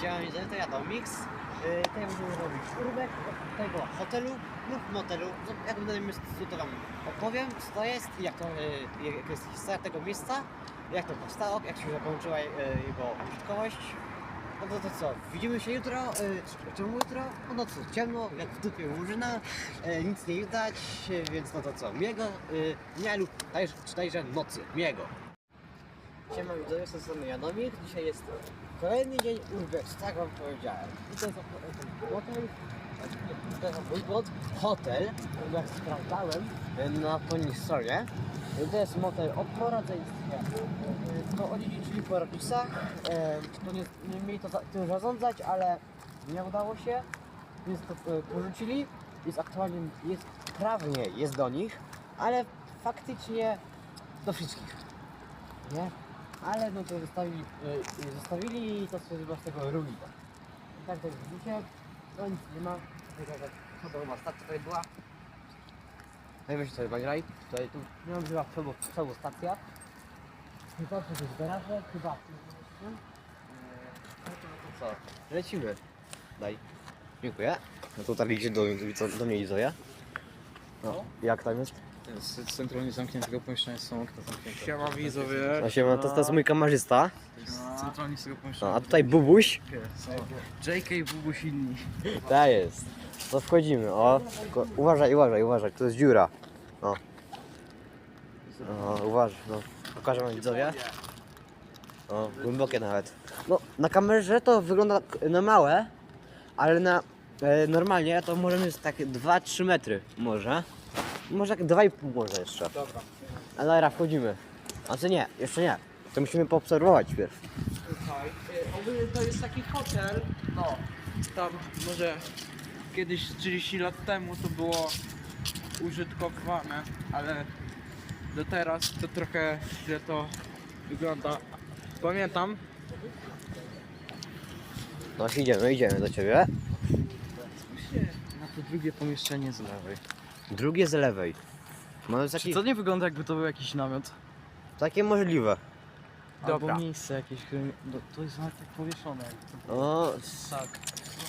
Siema, widzę, to ja Domix. Yy, Tutaj będziemy robić urwek tego hotelu lub motelu. No, Jak będę mieć to wam opowiem, co to jest, jak to, yy, jak jest historia tego miejsca, jak to powstało, jak się zakończyła yy, jego użytkowość. No to, to co, widzimy się jutro, yy, czemu jutro? No, no co, ciemno, jak w dupie murzyna, yy, nic nie widać, yy, więc no to co, miłego yy, dnia lub czytajże nocy, miłego. Siema widzowie, strony Janomir. Dzisiaj jest kolejny dzień urbex, tak wam powiedziałem. I to jest hotel, to jest mój błąd, hotel, jak sprawdzałem e, na pewnej stronie. I To jest motel o poradzeństwie. E, To odziedziczyli po rodzicach, e, to nie, nie mieli to tym zarządzać, ale nie udało się, więc to e, porzucili. Jest aktualnie, jest prawnie jest do nich, ale faktycznie do wszystkich. Nie? Ale no to zostawili, y, zostawili i to sobie chyba z tego ruli. I tak to widzicie, no nic nie ma. Tylko że chodową stacja tutaj była. Weź sobie nagraj. Tutaj tu nie mam chyba przodu, przodu stacja. I to są jakieś garaże, chyba. Nie? Eee, No to, to co? Lecimy. Daj. Dziękuję. No to idzie do, do, do mnie Izoja. No, jak tam jest? Z centralnie zamkniętego pomieszczenia są okna zamknięte. Siema widzowie. No się, to, to jest mój kamerzysta. Centralnie z tego pomieszczenia. No, a tutaj Bubuś. JK Bubuś inni. Tak jest. To wchodzimy, o. Tylko uważaj, uważaj, uważaj, to jest dziura. O. O, uważaj, no. Pokażę wam widzowie. O, głębokie nawet. No, na kamerze to wygląda k- na małe, ale na e, normalnie to możemy jest tak 2-3 metry może. Może tak 2,5 może jeszcze. Dobra. A dobra, wchodzimy. A co nie, jeszcze nie. To musimy poobserwować pierw. Tutaj. y, Ogólnie to jest taki hotel. No. Tam może kiedyś 30 lat temu to było użytkowane, ale do teraz to trochę źle to wygląda. Pamiętam, No idziemy, idziemy do ciebie. Na to drugie pomieszczenie z lewej. Drugie z lewej. No to jest Czy taki, to nie wygląda jakby to był jakiś namiot? takie możliwe. Dobra. Albo miejsce jakieś, które... no, To jest nawet tak powieszone. jakby to było. O, Tak.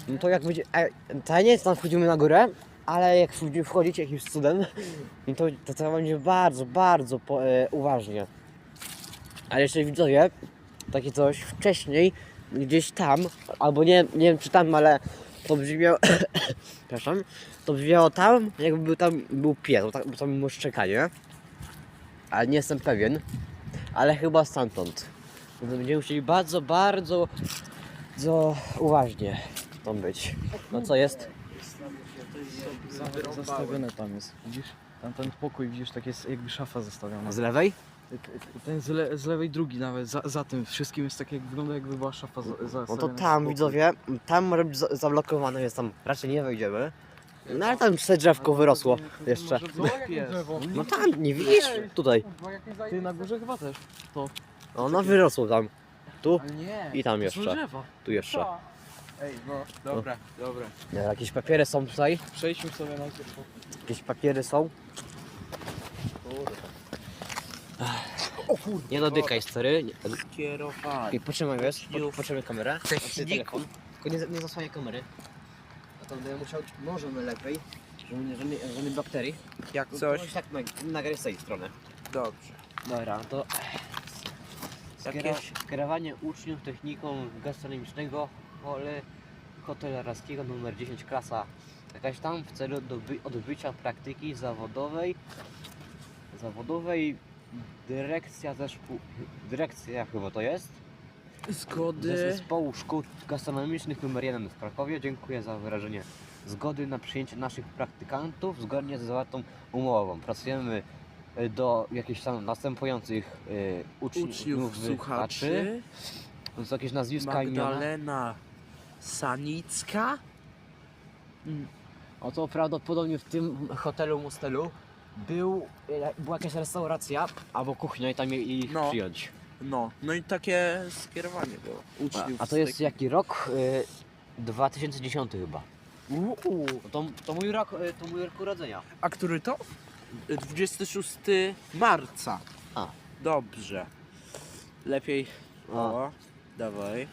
no to jak będzie. E, to nie jest tam wchodzimy na górę, ale jak wchodzi- wchodzicie jakimś cudem, no to, to trzeba będzie bardzo, bardzo po, e, uważnie. Ale jeszcze widzowie, takie coś wcześniej, gdzieś tam, albo nie, nie wiem czy tam, ale to brzmiało. Przepraszam, to brzmiało tam, jakby był tam był pies, bo tam, bo tam było szczekanie. Ale nie jestem pewien, ale chyba stamtąd. Więc Będziemy musieli bardzo, bardzo, bardzo uważnie tam być. No co jest? Za- Zastawione tam jest, widzisz? Tam ten pokój, widzisz, tak jest jakby szafa zastawiona. Z lewej? Ten z, le, z lewej drugi nawet, za, za tym wszystkim jest tak jak wygląda jakby była szafa za, No zastawiona. to tam widzowie, tam może być za- zablokowane, więc tam raczej nie wejdziemy. No ale tam sobie drzewko wyrosło jeszcze. No tam, nie widzisz? Tutaj. Ty na górze chyba też. To. O, no wyrosło tam. Tu Ale nie. i tam są jeszcze. drzewa. Tu jeszcze. Ej, no, dobra, dobra. Nie, Jakieś papiery są tutaj. Przejdźmy sobie najpierw. Jakieś papiery są. Nie dotykaj stary. Nie- Kierowany. Okej, potrzymaj wiesz, po, Już. potrzymaj kamerę. Znaczy telefon. Tylko nie, nie zasłaniaj kamery. A to będę musiał, możemy lepiej, żeby nie żadnej, żadnej bakterii. Jak No, coś? Tak nag- nagraj z tej strony. Dobrze. Dobra, to Jakieś- Jakieś... kierowanie uczniów techniką gastronomicznego hole hotelarskiego numer 10 klasa jakaś tam w celu doby, odbycia praktyki zawodowej zawodowej dyrekcja zespół dyrekcja chyba to jest ze Zgody. zespołu szkół gastronomicznych numer 1 w Krakowie dziękuję za wyrażenie zgody na przyjęcie naszych praktykantów zgodnie z zawartą umową pracujemy y, do jakichś tam następujących y, uczniów, Uczniów, słuchaczy. słuchaczy. To są jakieś nazwiska, imiona. Magdalena Sanicka. O to prawdopodobnie w tym hotelu, mostelu był, e, była jakaś restauracja albo kuchnia i tam je ich No. przyjąć. No, no i takie skierowanie było. A, Uczniów. a to jest jaki rok? Y, 2010 chyba. Uuu. No To, to mój rok, y, to mój rok urodzenia. A który to? 26 marca. A. Dobrze. Lepiej. A. O, dawaj.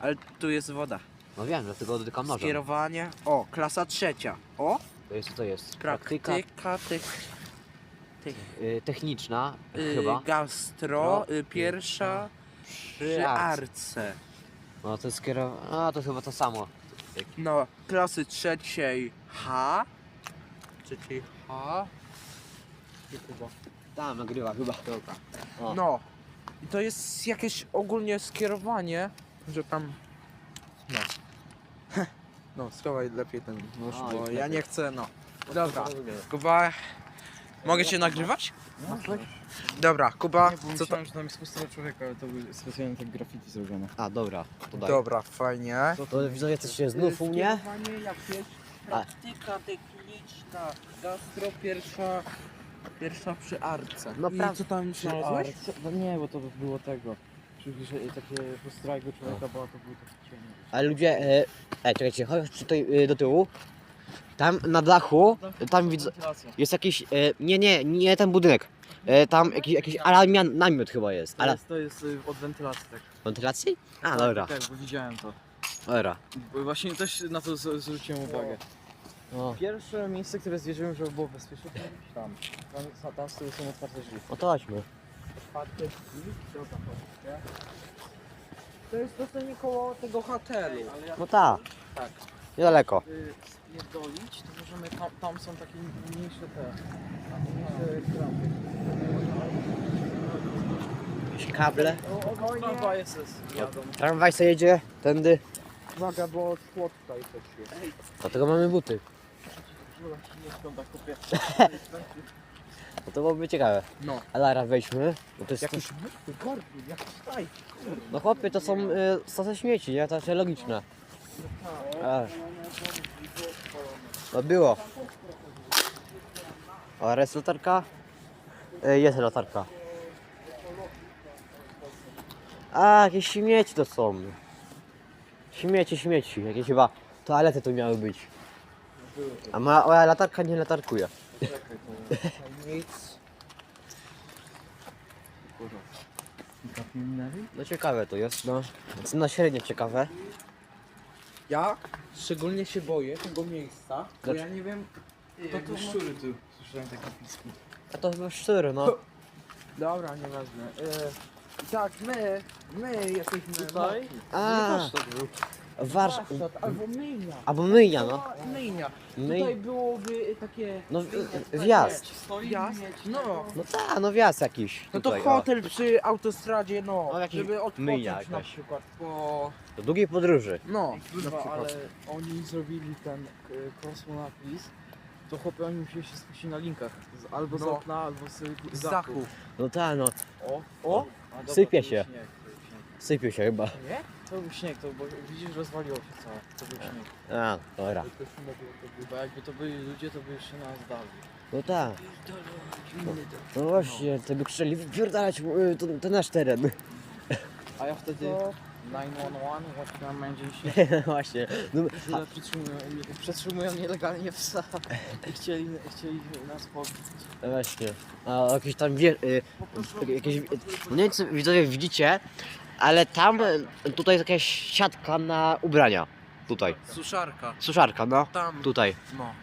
Ale tu jest woda. No wiem, dlatego dotykam nożem. Skierowanie. O, klasa trzecia. O, To jest, co to jest? praktyka, tych, tych y, techniczna, y, chyba. gastro, No. y, pierwsza przy Przy arce. No to jest skierowane, a to chyba to samo. No, klasy trzeciej H. Trzeciej H. Nie chyba. Tam nagrywa chyba. Dobra. O. No. I to jest jakieś ogólnie skierowanie, że tam. No. No, schowaj lepiej ten nóż, A, bo ja nie chcę, no. Dobra, Kuba. Mogę cię nagrywać? Dobra, Kuba, Nie, bo co to? że tam jest pusta człowieka, ale to był specjalnie tak graffiti zrobione. A dobra, to daj. Dobra, fajnie. To widzowie jesteście znów u mnie. Praktyka techniczna, gastro pierwsza, pierwsza przy arce. No I pra- co tam znalazłeś? No nie, bo to było tego. Czyli, że takie postrajgo człowieka, bo to był taki ciemny. Ale ludzie, e, e czekajcie, chodź tutaj e, do tyłu. Tam na dachu, tam widzę, Wentylacja. jest jakiś, e, nie, nie, nie ten budynek. E, tam jakiś, jakiś alarmian, namiot chyba jest. To Ale jest, to jest y, od wentylacji tak. wentylacji? A, dobra, Tak, bo widziałem to. dobra. Bo właśnie też na to z- zwróciłem uwagę. Pierwsze miejsce, które zwiedziłem, żeby było bezpieczne, to tam. Tam, tam z tyłu są otwarte drzwi. no to chodźmy. Otwarte drzwi, dobra, chodźcie. To jest dosłownie koło tego hotelu. Ale jak No tak, Tak. niedaleko. y, spierdolić, to możemy, tam, tam są takie mniejsze te, mniejsze krampy. Jakieś kable. Jadą. Tramwaj sobie jedzie, tędy. Uwaga, bo szkło tutaj też jest. Dlatego mamy buty. Nie skąd tak kupię. No to byłoby ciekawe. No. Ale zaraz wejdźmy. Bo to jest Jakiś korpus, jakiś taj. No chłopie, to są y, stosy śmieci, nie? To jest logiczne. E. No było. O, jest latarka? E, jest latarka. A, jakieś śmieci to są. Śmieci, śmieci. Jakieś chyba toalety tu miały być. A moja, moja latarka nie latarkuje. Nic. No ciekawe to jest, no. Na średnio ciekawe. Ja szczególnie się boję tego miejsca, bo Dlaczego? ja nie wiem, To tu szczury tu. Słyszałem takie piski. A to chyba szczery, no. Dobra, nieważne. E, tak, my, my jesteśmy Tutaj? A. Warsztat albo myjnia. Albo myjnia, no. No, myjnia. Myj... Tutaj byłoby takie... No, w- wjazd. Stoi Wjazd? No. No tak, no wjazd jakiś. No to tutaj, o. hotel przy autostradzie, no, No, jakiś żeby odpocząć myjnia na jakaś. przykład po... Do długiej podróży. No, na Kurwa, przykład. ale oni zrobili ten y, kosmonapis, to chłopie oni musieli się spuścić na linkach. Z, albo z No. okna, albo z, Z dachu. No tak, no. O, O, A dobra, Sypie to się. to. Sypie się chyba. nie? To był śnieg, to bo widzisz rozwaliło się całe. To był śnieg. A, dobra. Bo jakby to byli ludzie, to by jeszcze nas dali. No tak. No, no właśnie, to by krzyczeli, wypierdalać y, to, to nasz teren. A ja wtedy To... 911 właśnie będzie się właśnie. No, a, źle przetrzymują, przetrzymują nielegalnie psa i chcieli, chcieli nas pobić. no właśnie. A jakieś tam wie, y, jakieś, no nie wiem widzowie widzicie, ale tam y, tutaj jest jakaś siatka na ubrania. Tutaj. Suszarka. Suszarka, no. Tam. Tutaj. No.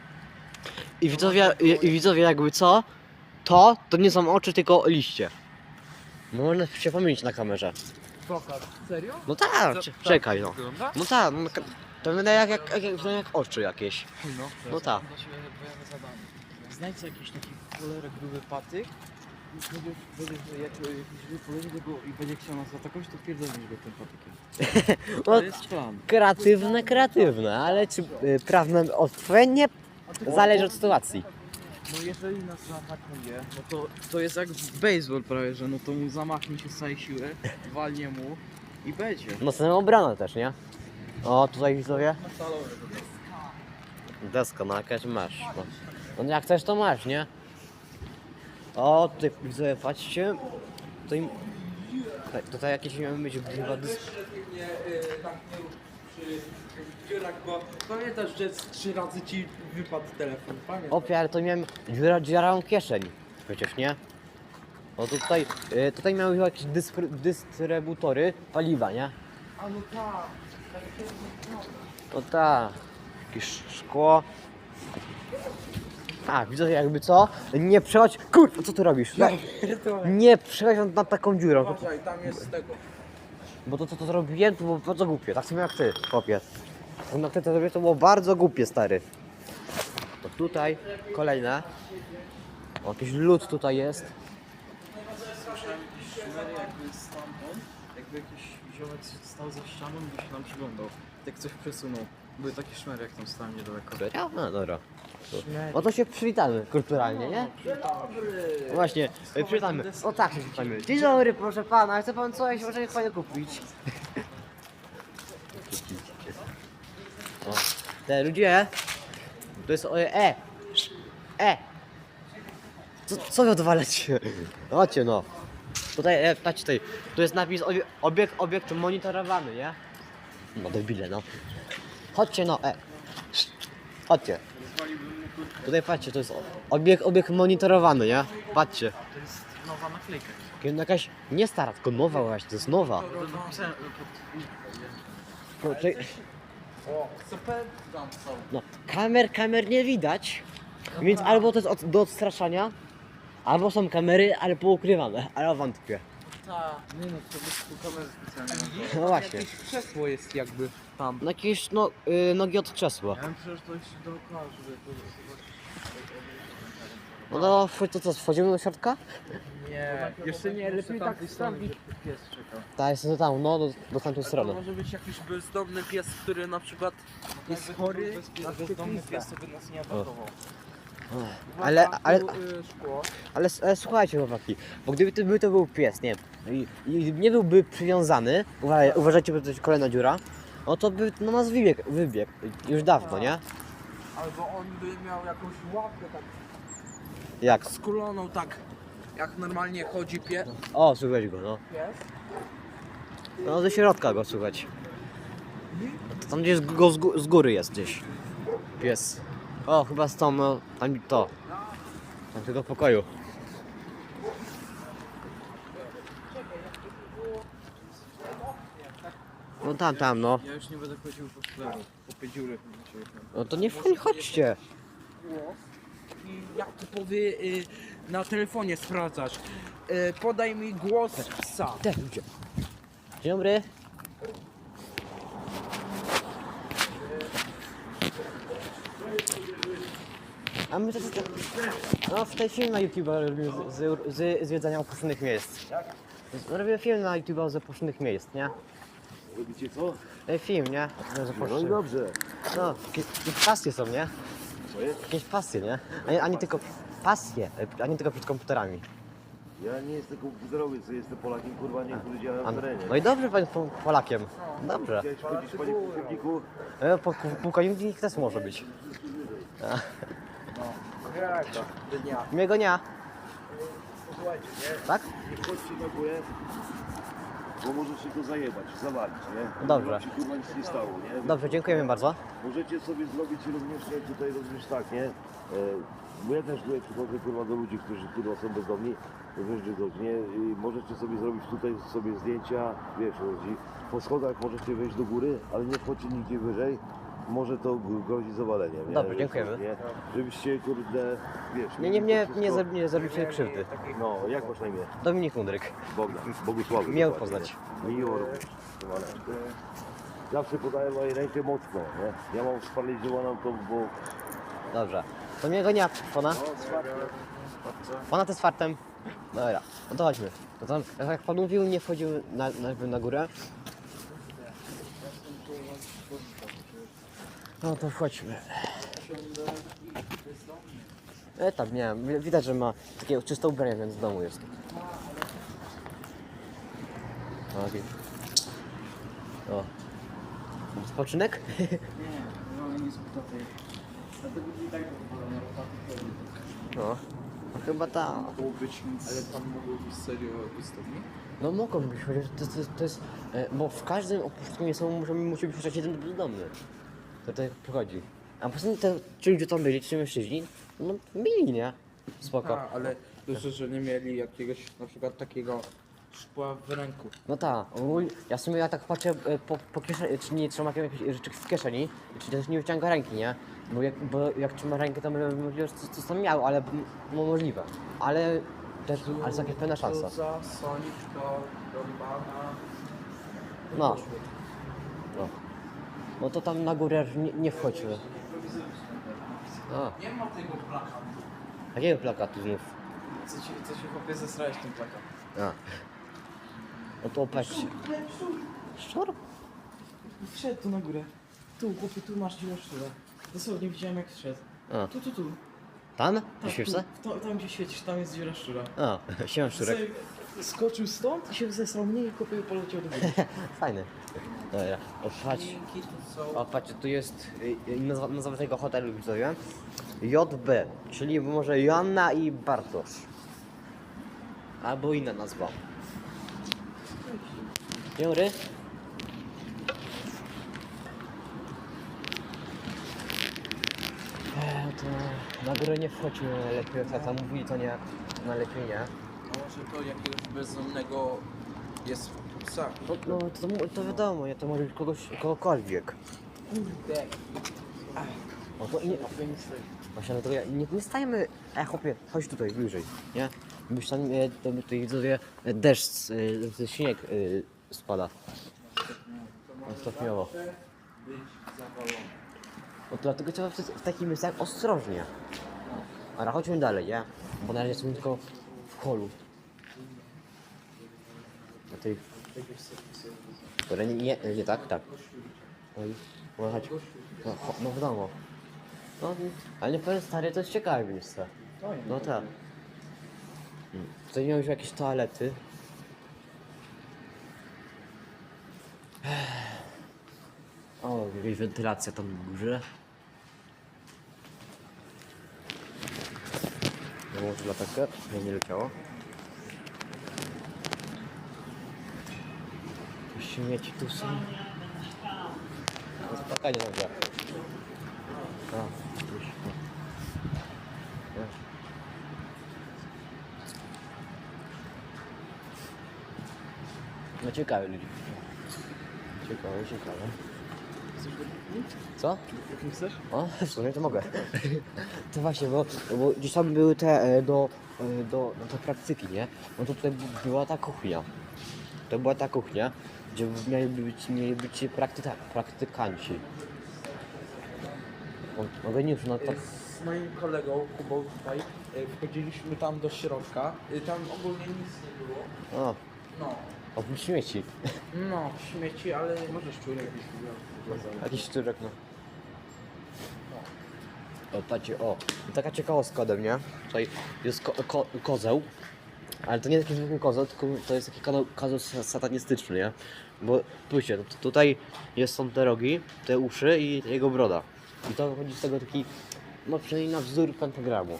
I widzowie, i, i widzowie jakby co? To, to nie są oczy, tylko liście. No można się pomylić na kamerze. Pokaż. Serio? No tak, cze- tak czekaj no. Wygląda? No tak, no, ka- to wydaje jak, jak, jak, jak, jak oczy jakieś. No. No tak. Znajdź jakiś taki cholerę gruby patyk będziesz, będziesz jak jakiś wypowiedzi do go i będzie chciał nas zaatakować, to pierdolnisz go tym patykiem. No, To jest plan. kreatywne, kreatywne, ale czy y, prawne odpowiednie zależy od sytuacji. No jeżeli nas zaatakuje, no to, to jest jak w baseball prawie, że no to mu zamachnie się z całej siły, walnie mu i będzie. No samoobrona też, nie? O, tutaj widzowie. Deska, no jakaś masz. No. no jak chcesz to masz, nie? O, tutaj widzowie, patrzcie. Tutaj, tutaj, jakieś miały być chyba dys... mnie tak nie rób przy dziurach, bo pamiętasz, że z trzy razy ci wypadł telefon, pamiętasz? Opie, ale to miałem dziura, dziurałą kieszeń. Przecież nie? O tutaj, y, tutaj miały chyba jakieś dystrybutory paliwa, nie? A no tak. No tak. Jakieś szkło. Tak, widzę jakby co? Nie przechodź. Kurwa, co ty robisz? Nie przechodź nad- nad taką dziurą. Uważaj, tam jest tego. Bo to co to zrobiłem, to było bardzo głupie. Tak samo jak ty, chłopie. To jak ty to zrobiłeś, to było bardzo głupie, stary. To tutaj kolejne. O, jakiś lód tutaj jest. Słyszałem szmery jakby stamtąd, jakby jakiś ziomek stał za ścianą i się nam przyglądał. Tak coś przesunął. Były takie szmery, jak tam stałem niedaleko. Serio? No dobra. O to się przywitamy kulturalnie, nie? No Właśnie, e, przywitamy. O tak się przywitamy. Dzień dobry, proszę pana, chce pan coś, może panie kupić. O, te ludzie, to jest o, e, e. Co, co wy odwalacie? Chodźcie no. Tutaj, e, patrzcie tutaj, tu jest napis obie- obiekt, obiekt monitorowany, nie? No debile, no. Chodźcie no, e. Chodźcie. Tutaj patrzcie, to jest obiekt, obiekt monitorowany, nie? Patrzcie. To jest nowa naklejka. Jakaś nie stara, tylko nowa właśnie, to jest nowa. No, czekaj, no, kamer, kamer nie widać, więc albo to jest od, do odstraszania, albo są kamery, ale poukrywane, ale wątpię. Tak. Nie no, to jest tu kamerę specjalnie. No właśnie. Jakieś krzesło jest jakby tam. No jakieś no, y, nogi od krzesła. Ja wiem przecież to jest dookoła, żeby to No to, wchodź- to co, wchodzimy do środka? Nie, jeszcze nie, lepiej tak gdzie pies czekał. Tak, jest tam, no, do, do tamtej To strony. może być jakiś bezdomny pies, który na przykład jest chory na Bezdomny pies to by nas nie atakował. Ale, ale, Tu, y, szkło. Ale, ale słuchajcie chłopaki, bo gdyby to był, to był pies, nie i, i nie byłby przywiązany, uważaj, uważajcie, bo to jest kolejna dziura, no to by na nas wybiegł, wybiegł już dawno, nie? Albo on by miał jakąś łapkę tak Jak? skuloną tak, jak normalnie chodzi pie O, słuchaj go, no. pies. No ze środka go słuchać. Tam gdzieś go z, gó- z góry jest gdzieś. Pies. O, chyba z tą, no, tam to. Tam tego pokoju. No tam, tam, no. Ja już nie będę chodził po sklepie, po te dziury. No to nie wchodź, chodźcie. Głos. I jak to powie y, na telefonie sprawdzasz. Y, podaj mi głos psa. Te ludzie. Dzień dobry. A my to no w tej film na YouTube robimy z, z, z zwiedzania opuszczonych miejsc. Z- Robimy film na YouTube z opuszczonych miejsc, nie? Robicie co? E, Film, nie? Z No i dobrze. No, jakieś, jakieś pasje są, nie? Co jest? Jakieś pasje, nie? A nie, a nie tylko pasje, a nie tylko przed komputerami. Ja nie jestem komputerowiec, ja jestem Polakiem, kurwa, nie, który działa A, w terenie. no i dobrze, panie Po- Polakiem. Dobrze. Chciałeś chodzić, panie pułkowniku? E, po- Pułkownik też może być. Dnia. Miłego dnia. Tak? Nie wchodźcie na górę, bo możecie go zajebać, zawalić, nie? Dobrze. Się kurwa nic nie stało, nie? Dobrze, dziękujemy bardzo. Możecie sobie zrobić również e, tutaj również tak, nie? E, bo ja też tutaj przychodzę kurwa do ludzi, którzy kurwa są bezdomni, również nie? I możecie sobie zrobić tutaj sobie zdjęcia, wiesz, chodzi. po schodach możecie wejść do góry, ale nie wchodźcie nigdzie wyżej. Może to g- grozi zawaleniem, nie? Dobrze, dziękujemy. Nie? Żebyście kurde, wiesz... Nie, nie, nie, to nie, wszystko- nie zrobicie krzywdy. No, jak masz na imię? Dominik Mundryk. Bogdan, Bogusławy. Miło dokładnie, poznać. Miło również. Zawsze podaję moją rękę mocno, nie? Ja mam sparaliżowaną to, bo Dobrze. To miłego dnia, pana. Pana też fartem. Dobra, no to chodźmy. No to, jak pan mówił, nie wchodzimy na, na, na górę. No to chodźmy. E, tam, nie wiem, widać, że ma takie czyste ubranie, więc w domu jest. Okay. O. Spoczynek? Nie, no nie. Dlatego tak rotaty No. No Chyba ta. Mogło być nic. Ale tam mogło być serio wystąpić? No mogą być, chociaż to, to, to jest. e, Bo w każdym opuszczeniu są muszą, musi być chociaż jeden bezdomny. To tak przychodzi. A poza tym te ci ludzie tam byli, ci mężczyźni, no mili, nie? Spoko. A, ale dobrze, że nie mieli jakiegoś na przykład takiego szkła w ręku. No tak, ogólnie- ja w sumie ja tak patrzę e, po, po kieszeni, czy nie trzymam jakieś rzeczy w kieszeni, czy też nie wyciąga ręki, nie? Bo jak, bo jak trzyma rękę, to bym mówił, że co, co tam miał, ale no, możliwe. Ale też, ale jest jakaś pewna szansa. Za Soniczka, Rombana. No. No. No to tam na górę nie, nie wchodźmy. A, Nie ma tego plakatu. jakiego plakatu znów? Co się, co się chłopie zesrałeś tym plakatem? A. No to patrzcie. Szczur? Wszedł tu na górę. Tu, chłopie, tu masz dziurę szczura. Dosłownie widziałem jak wszedł. A. Tu, tu, tu. Tam? Tak, W tu. To, tam gdzie świecisz, tam jest dziura szczura. A, siema szczurek. Sobie Skoczył stąd i się zesrał mnie i chłopie poleciał do góry. Fajny. Dobra, o patrz. Tu są. O patrzcie, tu jest y, y, nazwa, nazwa tego hotelu widzowie. JB, czyli może Joanna i Bartosz. Albo inna nazwa. Dzień dobry. Eee, to na górę nie wchodźmy lepiej, jak tam mówili to nie, na lepiej nie. Może to jakiegoś bezdomnego jest psa? No, no to, to wiadomo, nie, to może być kogoś, kogokolwiek. Kurde. No to nie, Właśnie, to ja, nie, nie stajemy, e chłopie, chodź tutaj bliżej, nie? Byś tam, e, to by tutaj widzowie, e, deszcz, e, śnieg e, spada. No, stopniowo. Być zawalony. No to dlatego trzeba w, w takich miejscach ostrożnie. Ale chodźmy dalej, nie? Bo na razie jesteśmy tylko w holu. Tej... Które nie, nie, nie tak, tak. No i, no cho- no wiadomo. No, ale nie powiem stary, to jest ciekawe miejsce. No tak. Mm. Tutaj miał już jakieś toalety. O, jakaś wentylacja tam w górze. Wyłączę latarkę, żeby nie leciało. Śmieci tu są. No spokojnie, dobrze. No. No ciekawe ludzi. Ciekawe, ciekawe. Co? Chcesz? O, w sumie to mogę. To właśnie, bo, bo gdzieś tam były te e, do, e, do, do, do praktyki, nie? No to tutaj była ta kuchnia. To była ta kuchnia, gdzie mieli być, mieli być praktyka, praktykanci. O, Mogę nie już, no to... Z moim kolegą Kubą tutaj y, wchodziliśmy tam do środka. Y, Tam ogólnie nic nie było. O, No. oprócz śmieci. No, śmieci, ale możesz czuć jakiś Jakiś szczurek, no. O, patrzcie, o. Taka ciekawostka ode mnie. Tutaj jest ko ko kozeł. Ale to nie taki zwykły kozeł, tylko to jest taki sa- satanistyczny, nie? Bo spójrzcie, t- tutaj jest, są te rogi, te uszy i jego broda. I to wychodzi z tego taki, no przynajmniej na wzór pentagramu.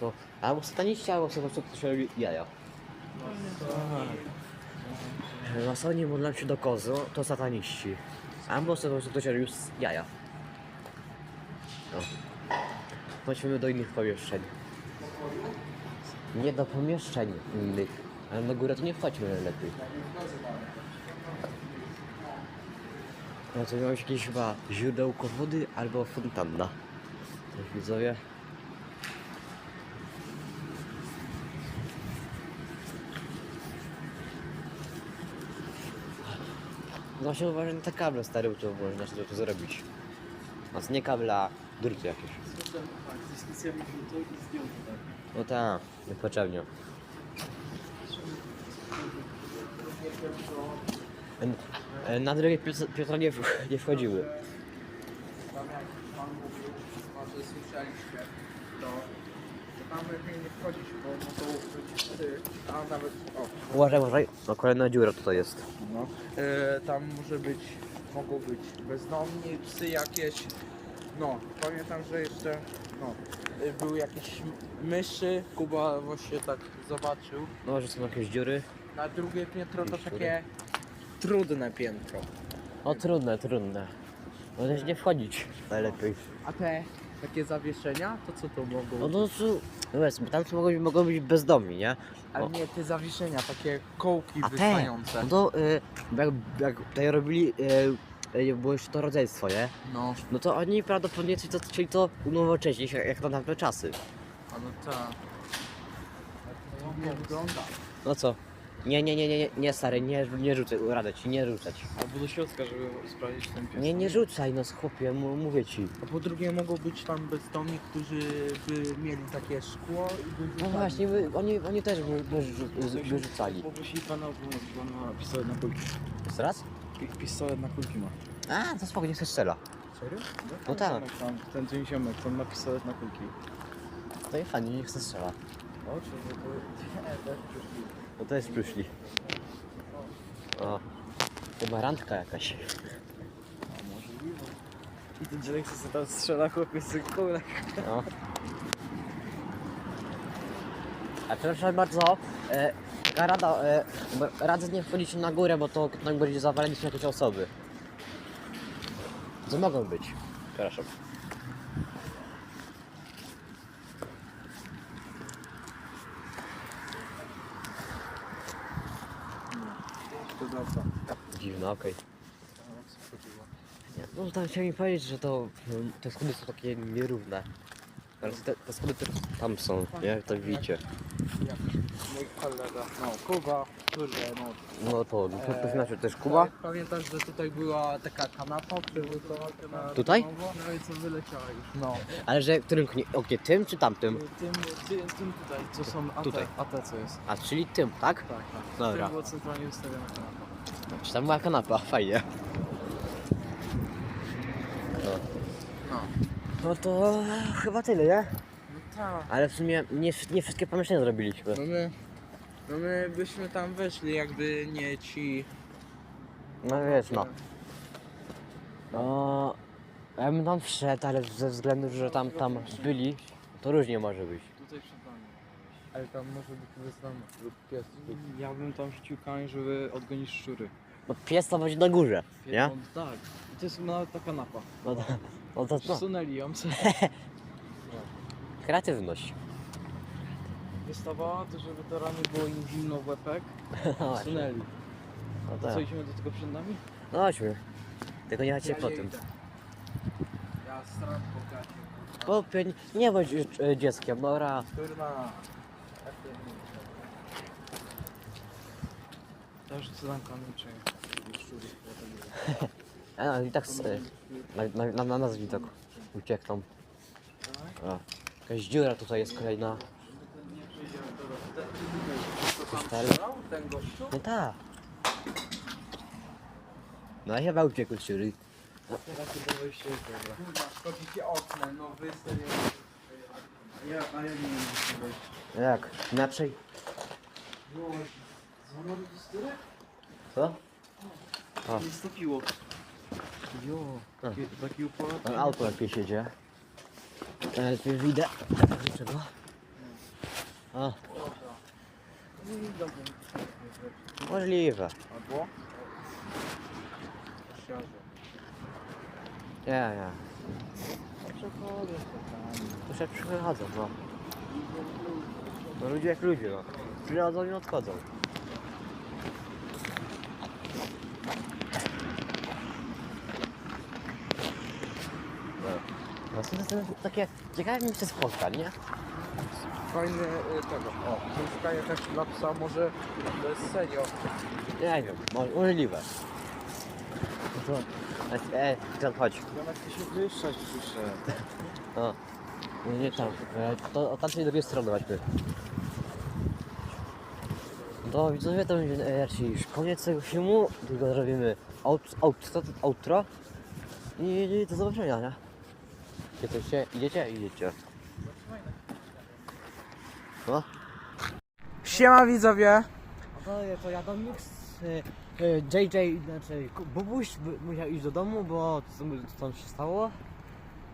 To albo sataniści, albo po prostu ktoś robi jaja. Masonie modlą się do kozu, to sataniści. Albo po prostu ktoś robił z jaja. No. Chodźmy do innych pomieszczeń. Nie do pomieszczeń innych. Ale na górę to nie wchodźmy lepiej. No to miałeś jakieś chyba źródełko wody albo fontanna. Coś widzowie. No właśnie uważaj na te kable stare, bo to można to zrobić. A nie kable, a druty jakieś. No tak, niepotrzebnie. E, Na drogę Piotra- nie, nie wchodziły. Pan mówił, może słyszeliście, to, to tam lepiej nie wchodzić, bo psy, a nawet, o, Uważaj, uważaj. No kolejna dziura tutaj jest. no. E, tam może być, mogą być bezdomni, psy jakieś, no, pamiętam, że jeszcze, no, były jakieś myszy, Kuba właśnie tak zobaczył. No, że są jakieś dziury. Na drugie piętro to Jakieś takie trudne piętro. O, trudne, trudne. No też nie wchodzić najlepiej. A te takie zawieszenia, to co to mogą No to co, powiedzmy, tam co mogą, być- mogą być bezdomni, nie? Ale o. nie, te zawieszenia, takie kołki A te, wystające. no to y, jak, jak tutaj robili, y, y, było jeszcze to rodzeństwo, nie? No, No to oni prawdopodobnie chcieli to, chcieli to unowocześnić, jak, jak na tamte czasy. a no tak. Nie wygląda. No co? Nie, nie, nie, nie, nie, nie stary, nie, nie rzucaj, radę ci, nie rzucać. Albo do środka, żeby sprawdzić ten pies. Nie, nie rzucaj, no chłopie, m- mówię ci. A po drugie mogą być tam bezdomni, którzy by mieli takie szkło i by No rzucali. właśnie, by, oni, oni też by, by, rzu- by rzucali. Poprosili pana o pomoc, bo on ma pistolet na kulki. Jeszcze raz? Pi- Pistolet na kulki ma. A, to spoko, nie chcesz strzela. Serio? No tak. Ziomek Tam, ten ten ziomek, on ma pistolet na kulki. To i fajnie, nie chcę strzela. O, czy to... Nie, przyszli. No to jest przyszli. O, chyba randka jakaś. I ten dziadek co sobie tam strzela chłopiec z kulek. No. A przepraszam bardzo, e, taka rada, e, radzę nie wchodzić na górę, bo to tam będzie zawalenie jakieś osoby. Co mogą być? Przepraszam. Dziwne, okej. Nie, No tam chciałem mi powiedzieć, że to mm, te schody są takie nierówne. Ale te, te schody tam są, nie? Jak to widzicie. Mój kolega, no Kuba, kurde, no. No to, no, to, to Eee, znaczy też Kuba? Tak, pamiętasz, że tutaj była taka kanapa przewrócona na Tutaj? No i co wyleciała już. No. Ale że w którym oknie, oknie tym czy tamtym? Tym, tym, tym tutaj, co są AT, Tutaj. AT co jest. A czyli tym, tak? Tak, tak. Dobra. Tym było centralnie ustawione kanapa. Czy tam była kanapa? Fajnie. No. No. No to chyba tyle, nie? No tak. Ale w sumie nie, nie wszystkie pomieszczenia zrobiliśmy. No my, no my byśmy tam weszli, jakby nie ci. No wiesz, no. No, ja bym tam wszedł, ale ze względu, że tam, tam byli, to różnie może być. Tutaj przed nami. Ale tam może być bezdomny lub pies. Ja bym tam rzucił kamień, żeby odgonić szczury. No pies to będzie na górze, nie? No, tak. I to jest nawet ta kanapa. No to, no to no, Przesunęli ją sobie. kreatywność. Wystawała to, żeby to rany było im zimno w łepek. No właśnie. Sunęli. No To tak. co, idziemy do tego przed nami? No chodźmy. Tylko nie chodźcie Ja po nie tym. idę. Ja stram po gacie. Chłopie, nie bądź e, dzieckiem, dobra. Kurwa. Ja rzucę tam kamień, czy żeby szczury potem A, no, i tak s- e, na, na, na, na nas widok uciekną. O, jakaś dziura tutaj jest kolejna. Ten gościu? No tak. No i chyba uciekł z dziury. Teraz dobra. Kurwa, oknem, no wy. Ja, a ja nie wiem. Jak? Inaczej? Złamali? Co? O. Nie stopiło. Jo, A. taki. Tam auto lepiej siedzie. E, tu widzę. Dlaczego? O, możliwe. Albo? Siarze. Nie, nie. Przechodzę To się przychodzą, no. No ludzie jak ludzie, no. Przychodzą i odchodzą. No. No to, to, takie ciekawe mi się spotkań, nie? Fajny y, tego. O, książka jakaś dla psa, może to jest serio. Nie wiem, mo- możliwe. E, e, chodź. Zamiast ty się wyszczać przyszedł. O, nie, nie tam. E, To od tamtej drugiej strony chodźmy. To widzowie to będzie e, raczej już koniec tego filmu, tylko zrobimy out, outro, outro i, do zobaczenia, nie? Idziecie, idziecie, idziecie. Siema widzowie. To, to ja Dominik, JJ, znaczy Ku- Bubuś by- musiał iść do domu, bo co, mu- co tam się stało?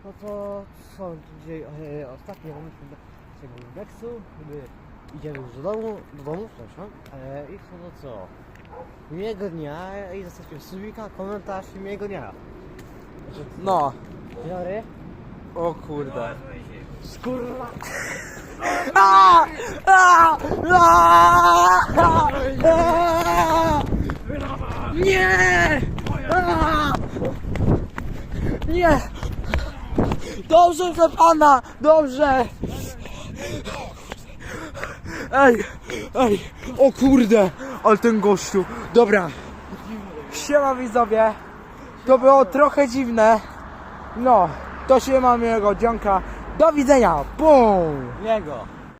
No to co, dzisiaj e, ostatni moment tego indeksu, idziemy już do domu, do domu, przepraszam, e, i co, no co? Miłego dnia i zostawcie subika, komentarz i miłego dnia. No. Dzień dobry. O kurde. Skurwa. Nie! Nie! Dobrze, że pana! Dobrze! Ej! Ej! O kurde! Ale ten gościu! Dobra! Siema widzowie! To było trochę dziwne. No, to się mamy jego dzionka. Do widzenia! Bum! Jego.